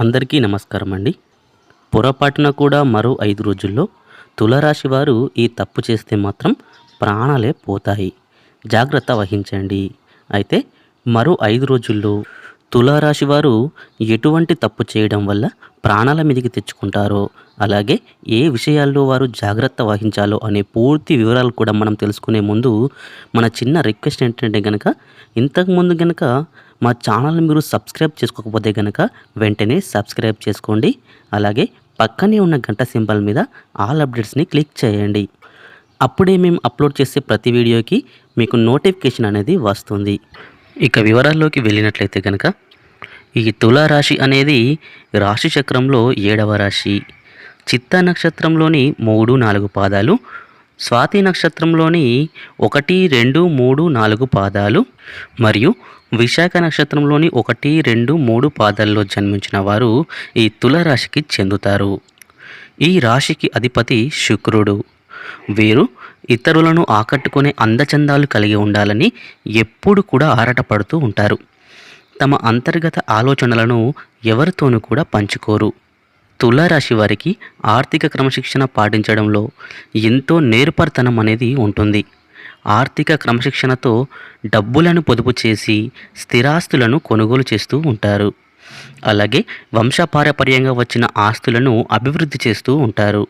అందరికీ నమస్కారం అండి. పొరపాటున కూడా మరో ఐదు రోజుల్లో తులరాశి వారు ఈ తప్పు చేస్తే మాత్రం ప్రాణాలే పోతాయి. జాగ్రత్త వహించండి. అయితే మరో ఐదు రోజుల్లో తులారాశి వారు ఎటువంటి తప్పు చేయడం వల్ల ప్రాణాల మీదకి తెచ్చుకుంటారో అలాగే ఏ విషయాల్లో వారు జాగ్రత్త వహించాలో అనే పూర్తి వివరాలు కూడా మనం తెలుసుకునే ముందు మన చిన్న రిక్వెస్ట్ ఏంటంటే కనుక ఇంతకుముందు కనుక మా ఛానల్ మీరు సబ్స్క్రైబ్ చేసుకోకపోతే కనుక వెంటనే సబ్స్క్రైబ్ చేసుకోండి. అలాగే పక్కనే ఉన్న గంట సింబల్ మీద ఆల్ అప్డేట్స్ని క్లిక్ చేయండి. అప్పుడే మేము అప్లోడ్ చేసే ప్రతి వీడియోకి మీకు నోటిఫికేషన్ అనేది వస్తుంది. ఇక వివరాల్లోకి వెళ్ళినట్లయితే కనుక ఈ తులారాశి అనేది రాశి చక్రంలో ఏడవ రాశి. చిత్త నక్షత్రంలోని మూడు నాలుగు పాదాలు స్వాతి నక్షత్రంలోని ఒకటి రెండు మూడు నాలుగు పాదాలు మరియు విశాఖ నక్షత్రంలోని ఒకటి రెండు మూడు పాదాల్లో జన్మించిన వారు ఈ తులరాశికి చెందుతారు. ఈ రాశికి అధిపతి శుక్రుడు. వీరు ఇతరులను ఆకట్టుకునే అందచందాలు కలిగి ఉండాలని ఎప్పుడు కూడా ఆరాటపడుతూ ఉంటారు. తమ అంతర్గత ఆలోచనలను ఎవరితోనూ కూడా పంచుకోరు. తులారాశి వారికి ఆర్థిక క్రమశిక్షణ పాటించడంలో ఎంతో నేర్పరితనం అనేది ఉంటుంది. ఆర్థిక క్రమశిక్షణతో డబ్బులను పొదుపు చేసి స్థిరాస్తులను కొనుగోలు చేస్తూ ఉంటారు. అలాగే వంశపారపర్యంగా వచ్చిన ఆస్తులను అభివృద్ధి చేస్తూ ఉంటారు.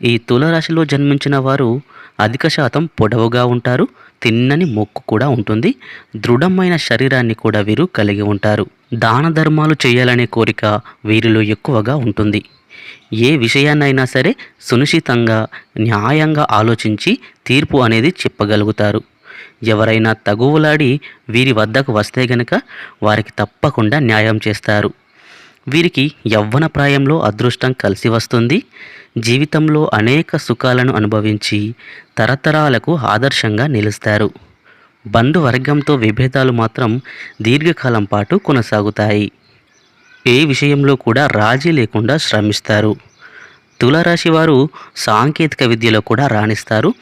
ఈ తులరాశిలో జన్మించిన వారు అధిక శాతం పొడవుగా ఉంటారు తిన్నని మొక్కు కూడా ఉంటుంది దృఢమైన శరీరాన్ని కూడా వీరు కలిగి ఉంటారు. దాన ధర్మాలు చేయాలనే కోరిక వీరిలో ఎక్కువగా ఉంటుంది. ఏ విషయాన్నైనా సరే సునిశ్చితంగా న్యాయంగా ఆలోచించి తీర్పు అనేది చెప్పగలుగుతారు. ఎవరైనా తగువులాడి వీరి వద్దకు వస్తే గనక వారికి తప్పకుండా న్యాయం చేస్తారు. వీరికి యవ్వన ప్రాయంలో అదృష్టం కలిసి వస్తుంది. జీవితంలో అనేక సుఖాలను అనుభవించి తరతరాలకు ఆదర్శంగా నిలుస్తారు. బంధువర్గంతో విభేదాలు మాత్రం దీర్ఘకాలం పాటు కొనసాగుతాయి. ఏ విషయంలో కూడా రాజీ లేకుండా శ్రమిస్తారు. తులారాశి వారు సాంకేతిక విద్యలో కూడా రాణిస్తారు.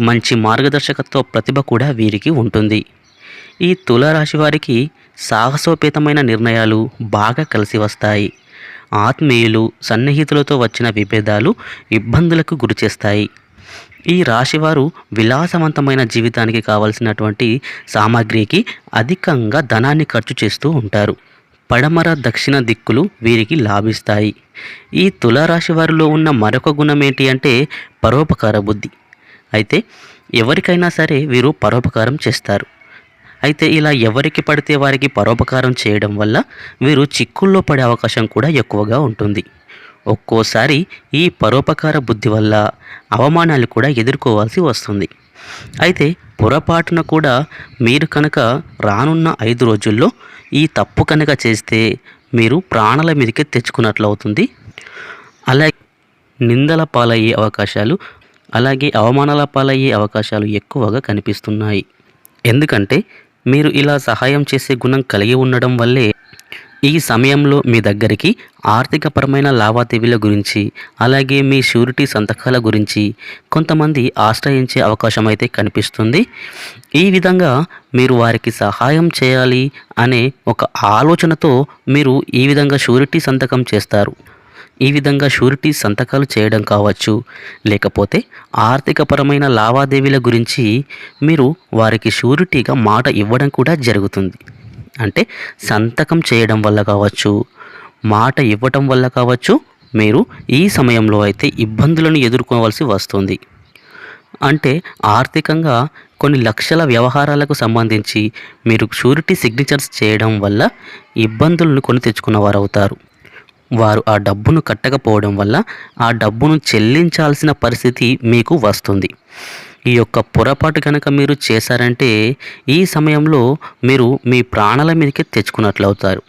మంచి మార్గదర్శకత్వ ప్రతిభ కూడా వీరికి ఉంటుంది. ఈ తులారాశి వారికి సాహసోపేతమైన నిర్ణయాలు బాగా కలిసి వస్తాయి. ఆత్మీయులు సన్నిహితులతో వచ్చిన విభేదాలు ఇబ్బందులకు గురిచేస్తాయి ఈ రాశివారు విలాసవంతమైన జీవితానికి కావలసినటువంటి సామాగ్రికి అధికంగా ధనాన్ని ఖర్చు చేస్తూ ఉంటారు. పడమర దక్షిణ దిక్కులు వీరికి లాభిస్తాయి. ఈ తులారాశి వారిలో ఉన్న మరొక గుణం ఏంటి అంటే పరోపకార బుద్ధి. అయితే ఎవరికైనా సరే వీరు పరోపకారం చేస్తారు. అయితే ఇలా ఎవరికి పడితే వారికి పరోపకారం చేయడం వల్ల వీరు చిక్కుల్లో పడే అవకాశం కూడా ఎక్కువగా ఉంటుంది. ఒక్కోసారి ఈ పరోపకార బుద్ధి వల్ల అవమానాలు కూడా ఎదుర్కోవాల్సి వస్తుంది. అయితే పొరపాటున కూడా మీరు కనుక రానున్న ఐదు రోజుల్లో ఈ తప్పు కనుక చేస్తే మీరు ప్రాణాల మీదకి తెచ్చుకున్నట్లు అవుతుంది అలాగే నిందల పాలయ్యే అవకాశాలు అలాగే అవమానాల పాలయ్యే అవకాశాలు ఎక్కువగా కనిపిస్తున్నాయి. ఎందుకంటే మీరు ఇలా సహాయం చేసే గుణం కలిగి ఉండడం వల్లే ఈ సమయంలో మీ దగ్గరికి ఆర్థికపరమైన లావాదేవీల గురించి అలాగే మీ షూరిటీ సంతకాల గురించి కొంతమంది ఆశ్రయించే అవకాశం అయితే కనిపిస్తుంది. ఈ విధంగా మీరు వారికి సహాయం చేయాలి అనే ఒక ఆలోచనతో మీరు ఈ విధంగా షూరిటీ సంతకం చేస్తారు. ఈ విధంగా షూరిటీ సంతకాలు చేయడం కావచ్చు. లేకపోతే ఆర్థికపరమైన లావాదేవీల గురించి మీరు వారికి షూరిటీగా మాట ఇవ్వడం కూడా జరుగుతుంది. అంటే సంతకం చేయడం వల్ల కావచ్చు మాట ఇవ్వటం వల్ల కావచ్చు మీరు ఈ సమయంలో అయితే ఇబ్బందులను ఎదుర్కోవాల్సి వస్తుంది. అంటే ఆర్థికంగా కొన్ని లక్షల వ్యవహారాలకు సంబంధించి మీరు షూరిటీ సిగ్నేచర్స్ చేయడం వల్ల ఇబ్బందులను కొని తెచ్చుకున్నవారు అవుతారు వారు ఆ డబ్బును కట్టకపోవడం వల్ల ఆ డబ్బును చెల్లించాల్సిన పరిస్థితి మీకు వస్తుంది. ఈ యొక్క పొరపాటు కనుక మీరు చేశారంటే ఈ సమయంలో మీరు మీ ప్రాణాల మీదకి తెచ్చుకున్నట్లు అవుతారు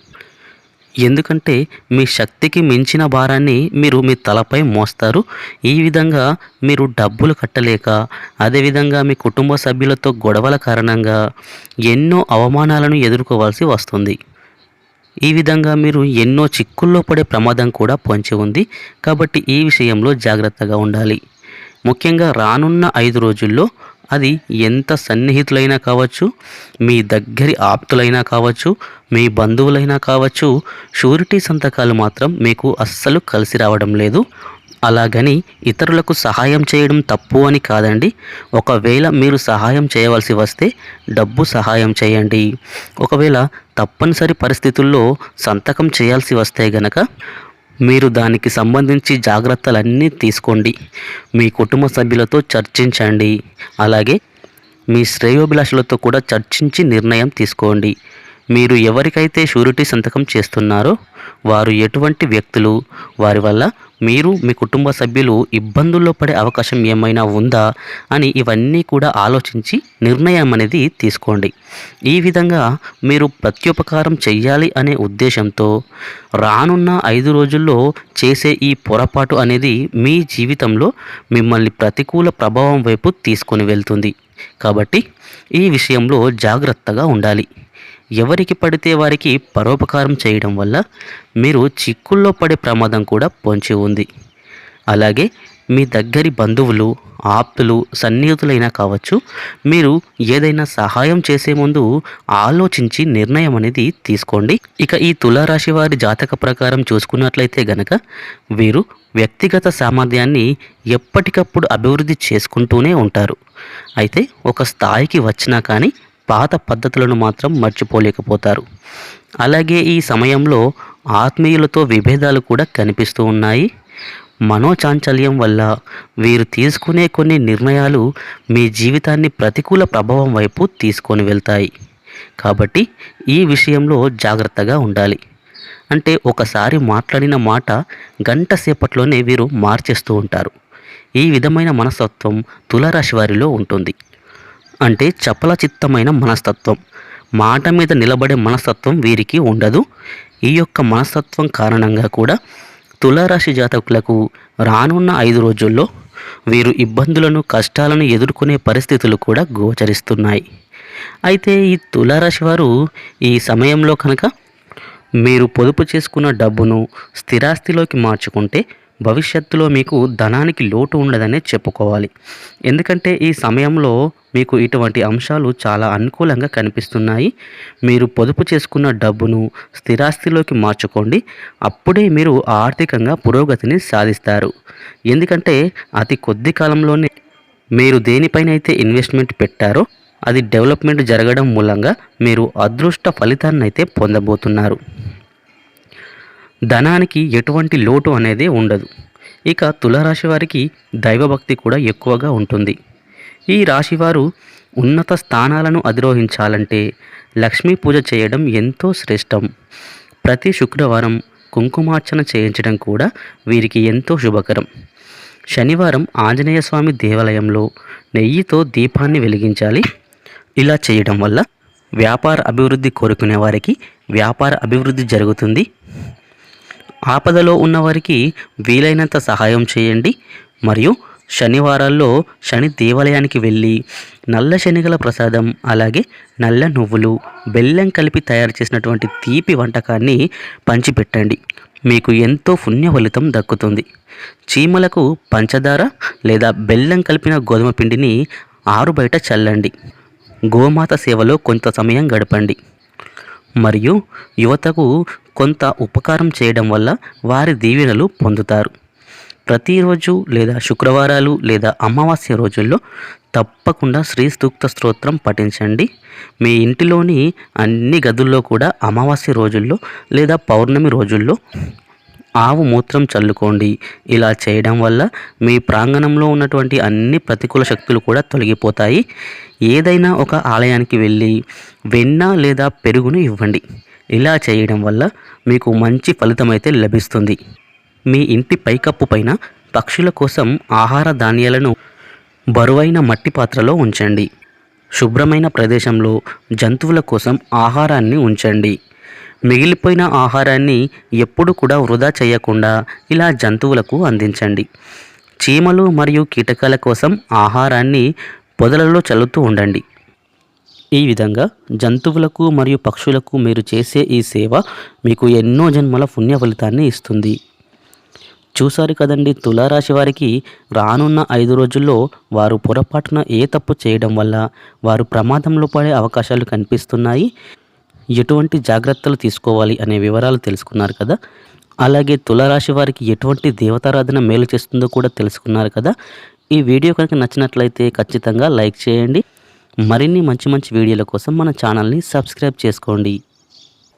ఎందుకంటే మీ శక్తికి మించిన భారాన్ని మీరు మీ తలపై మోస్తారు. ఈ విధంగా మీరు డబ్బులు కట్టలేక అదేవిధంగా మీ కుటుంబ సభ్యులతో గొడవల కారణంగా ఎన్నో అవమానాలను ఎదుర్కోవాల్సి వస్తుంది. ఈ విధంగా మీరు ఎన్నో చిక్కుల్లో పడే ప్రమాదం కూడా పొంచి ఉంది. కాబట్టి ఈ విషయంలో జాగ్రత్తగా ఉండాలి. ముఖ్యంగా రానున్న ఐదు రోజుల్లో అది ఎంత సన్నిహితులైనా కావచ్చు మీ దగ్గరి ఆప్తులైనా కావచ్చు మీ బంధువులైనా కావచ్చు షూరిటీ సంతకాలు మాత్రం మీకు అస్సలు కలిసి రావడం లేదు. అలాగని ఇతరులకు సహాయం చేయడం తప్పు అని కాదండి. ఒకవేళ మీరు సహాయం చేయవలసి వస్తే డబ్బు సహాయం చేయండి. ఒకవేళ తప్పనిసరి పరిస్థితుల్లో సంతకం చేయాల్సి వస్తే గనక మీరు దానికి సంబంధించి జాగ్రత్తలన్నీ తీసుకోండి. మీ కుటుంబ సభ్యులతో చర్చించండి. అలాగే మీ శ్రేయోభిలాషులతో కూడా చర్చించి నిర్ణయం తీసుకోండి. మీరు ఎవరికైతే షూరిటీ సంతకం చేస్తున్నారో వారు ఎటువంటి వ్యక్తులు వారి వల్ల మీరు మీ కుటుంబ సభ్యులు ఇబ్బందుల్లో పడే అవకాశం ఏమైనా ఉందా అని ఇవన్నీ కూడా ఆలోచించి నిర్ణయం అనేది తీసుకోండి. ఈ విధంగా మీరు ప్రత్యుపకారం చెయ్యాలి అనే ఉద్దేశంతో రానున్న ఐదు రోజుల్లో చేసే ఈ పొరపాటు అనేది మీ జీవితంలో మిమ్మల్ని ప్రతికూల ప్రభావం వైపు తీసుకొని వెళ్తుంది. కాబట్టి ఈ విషయంలో జాగ్రత్తగా ఉండాలి. ఎవరికి పడితే వారికి పరోపకారం చేయడం వల్ల మీరు చిక్కుల్లో పడే ప్రమాదం కూడా పొంచి ఉంది. అలాగే మీ దగ్గరి బంధువులు ఆప్తులు సన్నిహితులైనా కావచ్చు మీరు ఏదైనా సహాయం చేసే ముందు ఆలోచించి నిర్ణయం అనేది తీసుకోండి. ఇక ఈ తులారాశి వారి జాతక ప్రకారం చూసుకున్నట్లయితే గనక వీరు వ్యక్తిగత సామర్థ్యాన్ని ఎప్పటికప్పుడు అభివృద్ధి చేసుకుంటూనే ఉంటారు. అయితే ఒక స్థాయికి వచ్చినా కానీ పాత పద్ధతులను మాత్రం మర్చిపోలేకపోతారు. అలాగే ఈ సమయంలో ఆత్మీయులతో విభేదాలు కూడా కనిపిస్తూ ఉన్నాయి. మనోచాంచల్యం వల్ల వీరు తీసుకునే కొన్ని నిర్ణయాలు మీ జీవితాన్ని ప్రతికూల ప్రభావం వైపు తీసుకొని వెళ్తాయి. కాబట్టి ఈ విషయంలో జాగ్రత్తగా ఉండాలి. అంటే ఒకసారి మాట్లాడిన మాట గంట సేపట్లోనే వీరు మార్చేస్తూ ఉంటారు. ఈ విధమైన మనస్తత్వం తులారాశి వారిలో ఉంటుంది. అంటే చపల చిత్తమైన మనస్తత్వం. మాట మీద నిలబడే మనస్తత్వం వీరికి ఉండదు. ఈ యొక్క మనస్తత్వం కారణంగా కూడా తులారాశి జాతకులకు రానున్న ఐదు రోజుల్లో వీరు ఇబ్బందులను కష్టాలను ఎదుర్కొనే పరిస్థితులు కూడా గోచరిస్తున్నాయి. అయితే ఈ తులారాశి వారు ఈ సమయంలో కనుక మీరు పొదుపు చేసుకున్న డబ్బును స్థిరాస్తిలోకి మార్చుకుంటే భవిష్యత్తులో మీకు ధనానికి లోటు ఉండదనే చెప్పుకోవాలి. ఎందుకంటే ఈ సమయంలో మీకు ఇటువంటి అంశాలు చాలా అనుకూలంగా కనిపిస్తున్నాయి. మీరు పొదుపు చేసుకున్న డబ్బును స్థిరాస్తిలోకి మార్చుకోండి. అప్పుడే మీరు ఆర్థికంగా పురోగతిని సాధిస్తారు. ఎందుకంటే అతి కొద్ది కాలంలోనే మీరు దేనిపైనైతే ఇన్వెస్ట్మెంట్ పెట్టారో అది డెవలప్మెంట్ జరగడం మూలంగా మీరు అదృష్ట ఫలితాన్ని అయితే పొందబోతున్నారు. ధనానికి ఎటువంటి లోటు అనేది ఉండదు. ఇక తులారాశి వారికి దైవభక్తి కూడా ఎక్కువగా ఉంటుంది. ఈ రాశివారు ఉన్నత స్థానాలను అధిరోహించాలంటే లక్ష్మీ పూజ చేయడం ఎంతో శ్రేష్టం. ప్రతి శుక్రవారం కుంకుమార్చన చేయించడం కూడా వీరికి ఎంతో శుభకరం. శనివారం ఆంజనేయ స్వామి దేవాలయంలో నెయ్యితో దీపాన్ని వెలిగించాలి. ఇలా చేయడం వల్ల వ్యాపార అభివృద్ధి కోరుకునే వారికి వ్యాపార అభివృద్ధి జరుగుతుంది. ఆపదలో ఉన్నవారికి వీలైనంత సహాయం చేయండి. మరియు శనివారాల్లో శని దేవాలయానికి వెళ్ళి నల్ల శనిగల ప్రసాదం అలాగే నల్ల నువ్వులు బెల్లం కలిపి తయారు చేసినటువంటి తీపి వంటకాన్ని పంచిపెట్టండి. మీకు ఎంతో పుణ్య ఫలితం దక్కుతుంది. చీమలకు పంచదార లేదా బెల్లం కలిపిన గోధుమ పిండిని ఆరు బయట చల్లండి. గోమాత సేవలో కొంత సమయం గడపండి. మరియు యువతకు కొంత ఉపకారం చేయడం వల్ల వారి దీవెనలు పొందుతారు. ప్రతిరోజు లేదా శుక్రవారాలు లేదా అమావాస్య రోజుల్లో తప్పకుండా శ్రీ సూక్త స్తోత్రం పఠించండి. మీ ఇంటిలోని అన్ని గదుల్లో కూడా అమావాస్య రోజుల్లో లేదా పౌర్ణమి రోజుల్లో ఆవు మూత్రం చల్లుకోండి. ఇలా చేయడం వల్ల మీ ప్రాంగణంలో ఉన్నటువంటి అన్ని ప్రతికూల శక్తులు కూడా తొలగిపోతాయి. ఏదైనా ఒక ఆలయానికి వెళ్ళి వెన్న లేదా పెరుగును ఇవ్వండి. ఇలా చేయడం వల్ల మీకు మంచి ఫలితం అయితే లభిస్తుంది. మీ ఇంటి పైకప్పు పైన పక్షుల కోసం ఆహార ధాన్యాలను బరువైన మట్టి పాత్రలో ఉంచండి. శుభ్రమైన ప్రదేశంలో జంతువుల కోసం ఆహారాన్ని ఉంచండి. మిగిలిపోయిన ఆహారాన్ని ఎప్పుడు కూడా వృధా చేయకుండా ఇలా జంతువులకు అందించండి. చీమలు మరియు కీటకాల కోసం ఆహారాన్ని పొదలలో చల్లుతూ ఉండండి. ఈ విధంగా జంతువులకు మరియు పక్షులకు మీరు చేసే ఈ సేవ మీకు ఎన్నో జన్మల పుణ్య ఫలితాన్ని ఇస్తుంది. చూశారు కదండి తులారాశి వారికి రానున్న ఐదు రోజుల్లో వారు పొరపాటున ఏ తప్పు చేయడం వల్ల వారు ప్రమాదంలో పడే అవకాశాలు కనిపిస్తున్నాయి. ఎటువంటి జాగ్రత్తలు తీసుకోవాలి అనే వివరాలు తెలుసుకున్నారు కదా. అలాగే తులారాశి వారికి ఎటువంటి దేవతారాధన మేలు చేస్తుందో కూడా తెలుసుకున్నారు కదా. ఈ వీడియో కనుక నచ్చినట్లయితే ఖచ్చితంగా లైక్ చేయండి. మరిన్ని మంచి మంచి వీడియోల కోసం మన ఛానల్ని సబ్స్క్రైబ్ చేసుకోండి.